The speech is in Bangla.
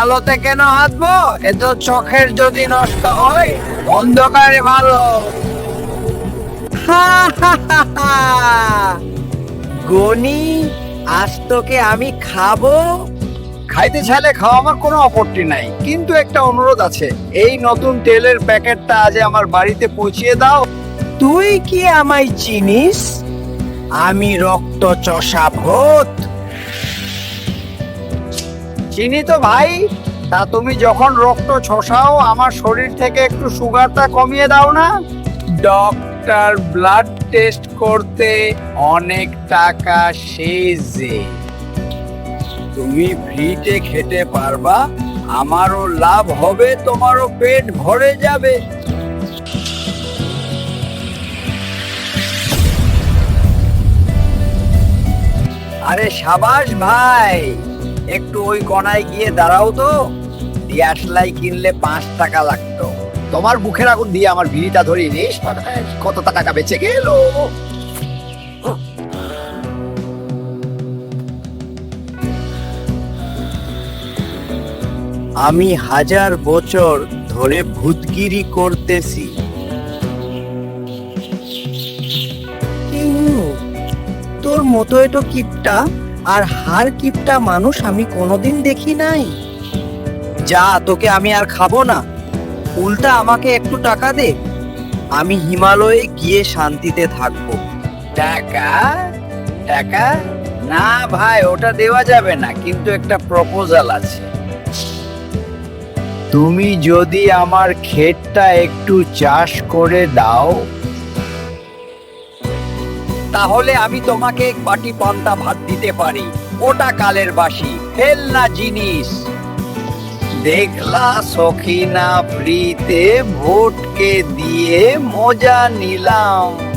আলোতে কেন চোখের যদি নষ্ট হয়, অন্ধকারে ভালো। গনি, আজ তোকে আমি খাব? খাইতে চাইলে খাওয়া আমার কোনো আপত্তি নাই, কিন্তু একটা অনুরোধ আছে। এই নতুন তেলের প্যাকেটটা আজ আমার বাড়িতে পৌঁছিয়ে দাও। তুই কি আমায় চিনিস? আমি রক্ত চষা ভূত। চিনি তো ভাই, তা তুমি যখন রক্ত ছসাও আমার শরীর থেকে একটু সুগারটা কমিয়ে দাও না? ডক্টর ব্লাড টেস্ট করতে অনেক টাকা সেজে। তুমি ফ্রিতে খেতে পারবা, আমারও লাভ হবে, তোমারও পেট ভরে যাবে। আরে সাবাস ভাই! একটু ওই কণায় গিয়ে দাঁড়াও তো। দিয়াশলাই কিনলে পাঁচ টাকা লাগতো। তোমার মুখের আগুন দিয়ে আমার ভিড়িটা ধরে নিস কত টাকা বেঁচে গেল। আমি হাজার বছর ধরে ভূতগিরি করতেছি। তোর মতো এটো কিপটা আর হার কিপটা মানুষ আমি কোনোদিন দেখি নাই। যা, তোকে আমি আর খাব না। উল্টা আমাকে একটু টাকা দে। আমি হিমালয়ে গিয়ে শান্তিতে থাকব। টাকা? টাকা? না ভাই, ওটা দেওয়া যাবে না, কিন্তু একটা প্রপোজাল আছে। তুমি যদি আমার ক্ষেতটা একটু চাষ করে দাও তাহলে আমি তোমাকে এক বাটি পান্তা ভাত দিতে পারি। ওটা কালের বাসি। ফেল না জিনিস। দেখলা সখিনা, ফ্রিতে ভোটকে দিয়ে মজা নিলাম।